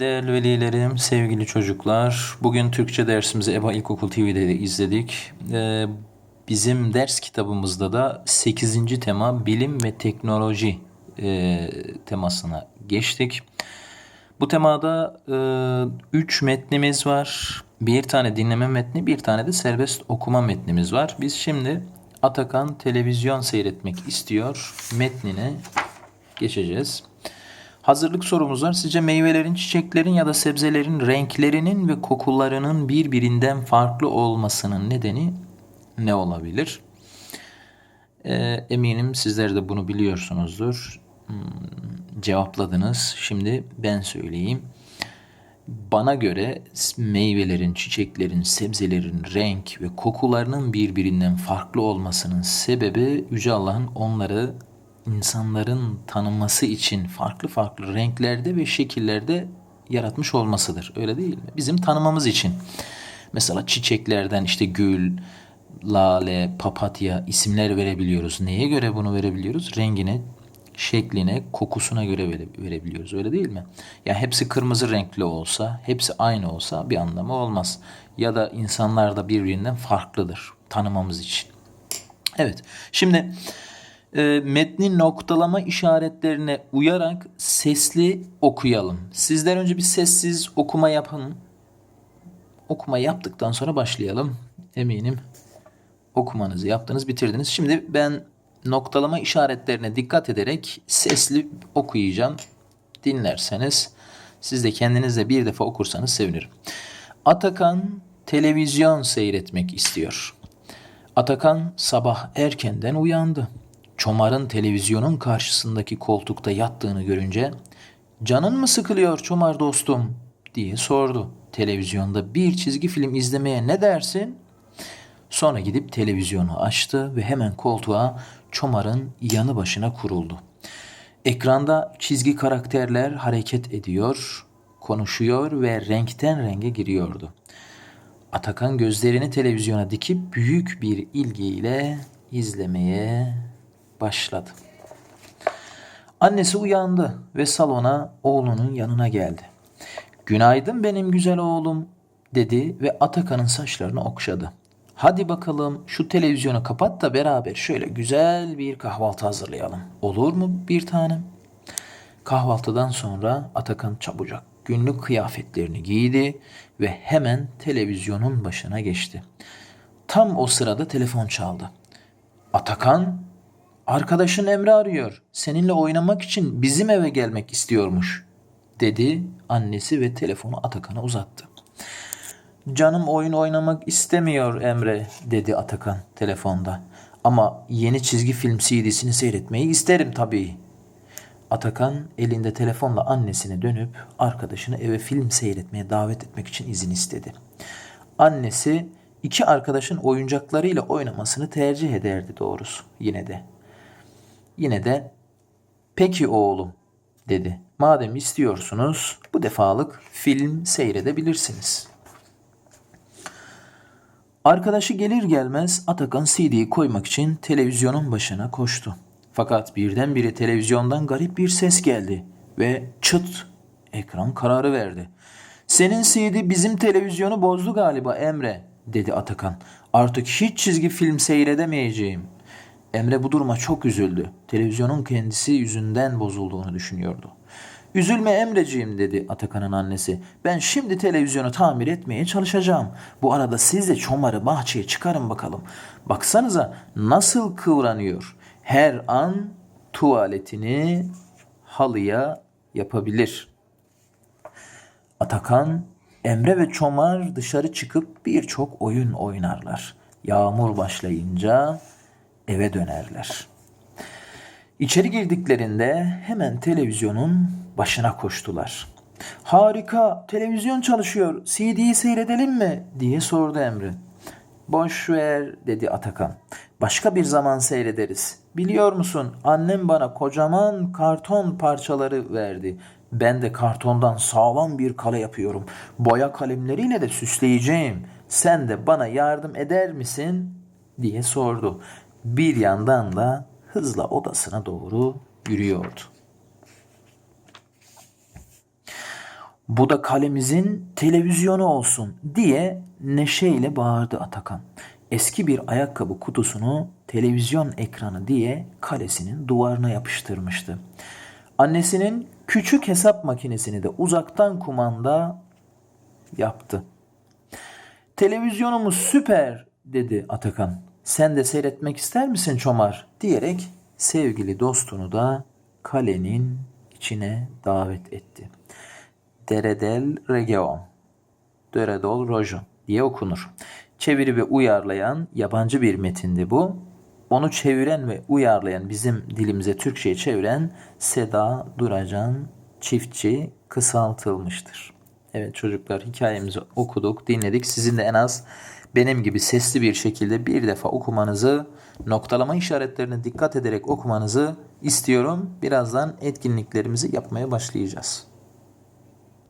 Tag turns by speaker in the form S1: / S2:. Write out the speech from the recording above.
S1: Değerli velilerim, sevgili çocuklar, bugün Türkçe dersimizi EBA İlkokul TV'de de izledik. Ee, bizim ders kitabımızda da 8. tema bilim ve teknoloji e, temasına geçtik. Bu temada 3 metnimiz var. Bir tane dinleme metni, bir tane de serbest okuma metnimiz var. Biz şimdi Atakan televizyon seyretmek istiyor metnine geçeceğiz. Hazırlık sorumuz var. Sizce meyvelerin, çiçeklerin ya da sebzelerin renklerinin ve kokularının birbirinden farklı olmasının nedeni ne olabilir? Ee, eminim sizler de bunu biliyorsunuzdur. Hmm, cevapladınız. Şimdi ben söyleyeyim. Bana göre meyvelerin, çiçeklerin, sebzelerin renk ve kokularının birbirinden farklı olmasının sebebi Yüce Allah'ın onları insanların tanınması için farklı farklı renklerde ve şekillerde yaratmış olmasıdır. Öyle değil mi? Bizim tanımamız için. Mesela çiçeklerden işte gül, lale, papatya isimler verebiliyoruz. Neye göre bunu verebiliyoruz? Rengine, şekline, kokusuna göre vere, verebiliyoruz. Öyle değil mi? Ya hepsi kırmızı renkli olsa, hepsi aynı olsa bir anlamı olmaz. Ya da insanlar da birbirinden farklıdır tanımamız için. Evet. Şimdi e, metnin noktalama işaretlerine uyarak sesli okuyalım. Sizler önce bir sessiz okuma yapın. Okuma yaptıktan sonra başlayalım. Eminim okumanızı yaptınız, bitirdiniz. Şimdi ben noktalama işaretlerine dikkat ederek sesli okuyacağım. Dinlerseniz siz de kendinizle bir defa okursanız sevinirim. Atakan televizyon seyretmek istiyor. Atakan sabah erkenden uyandı. Çomar'ın televizyonun karşısındaki koltukta yattığını görünce "Canın mı sıkılıyor Çomar dostum?" diye sordu. Televizyonda bir çizgi film izlemeye ne dersin? Sonra gidip televizyonu açtı ve hemen koltuğa Çomar'ın yanı başına kuruldu. Ekranda çizgi karakterler hareket ediyor, konuşuyor ve renkten renge giriyordu. Atakan gözlerini televizyona dikip büyük bir ilgiyle izlemeye başladı. Annesi uyandı ve salona oğlunun yanına geldi. Günaydın benim güzel oğlum dedi ve Atakan'ın saçlarını okşadı. Hadi bakalım şu televizyonu kapat da beraber şöyle güzel bir kahvaltı hazırlayalım. Olur mu bir tanem? Kahvaltıdan sonra Atakan çabucak günlük kıyafetlerini giydi ve hemen televizyonun başına geçti. Tam o sırada telefon çaldı. Atakan, arkadaşın Emre arıyor. Seninle oynamak için bizim eve gelmek istiyormuş, dedi annesi ve telefonu Atakan'a uzattı. Canım oyun oynamak istemiyor Emre, dedi Atakan telefonda. Ama yeni çizgi film CD'sini seyretmeyi isterim tabii. Atakan elinde telefonla annesine dönüp arkadaşını eve film seyretmeye davet etmek için izin istedi. Annesi iki arkadaşın oyuncaklarıyla oynamasını tercih ederdi doğrusu yine de. Yine de peki oğlum dedi. Madem istiyorsunuz bu defalık film seyredebilirsiniz. Arkadaşı gelir gelmez Atakan CD'yi koymak için televizyonun başına koştu. Fakat birdenbire televizyondan garip bir ses geldi ve çıt ekran kararı verdi. Senin CD bizim televizyonu bozdu galiba Emre dedi Atakan. Artık hiç çizgi film seyredemeyeceğim. Emre bu duruma çok üzüldü. Televizyonun kendisi yüzünden bozulduğunu düşünüyordu. Üzülme Emreciğim dedi Atakan'ın annesi. Ben şimdi televizyonu tamir etmeye çalışacağım. Bu arada siz de çomarı bahçeye çıkarın bakalım. Baksanıza nasıl kıvranıyor. Her an tuvaletini halıya yapabilir. Atakan, Emre ve Çomar dışarı çıkıp birçok oyun oynarlar. Yağmur başlayınca eve dönerler. İçeri girdiklerinde hemen televizyonun başına koştular. Harika, televizyon çalışıyor. CD'yi seyredelim mi? diye sordu Emre. Boş ver dedi Atakan. Başka bir zaman seyrederiz. Biliyor musun annem bana kocaman karton parçaları verdi. Ben de kartondan sağlam bir kale yapıyorum. Boya kalemleriyle de süsleyeceğim. Sen de bana yardım eder misin? diye sordu. Bir yandan da hızla odasına doğru yürüyordu. Bu da kalemizin televizyonu olsun diye neşeyle bağırdı Atakan. Eski bir ayakkabı kutusunu televizyon ekranı diye kalesinin duvarına yapıştırmıştı. Annesinin küçük hesap makinesini de uzaktan kumanda yaptı. Televizyonumuz süper dedi Atakan. Sen de seyretmek ister misin Çomar? diyerek sevgili dostunu da kalenin içine davet etti. Deredel Region, Deredol Rojo diye okunur. Çeviri ve uyarlayan yabancı bir metindi bu. Onu çeviren ve uyarlayan bizim dilimize Türkçe'ye çeviren Seda Duracan Çiftçi kısaltılmıştır. Evet çocuklar hikayemizi okuduk, dinledik. Sizin de en az benim gibi sesli bir şekilde bir defa okumanızı, noktalama işaretlerine dikkat ederek okumanızı istiyorum. Birazdan etkinliklerimizi yapmaya başlayacağız.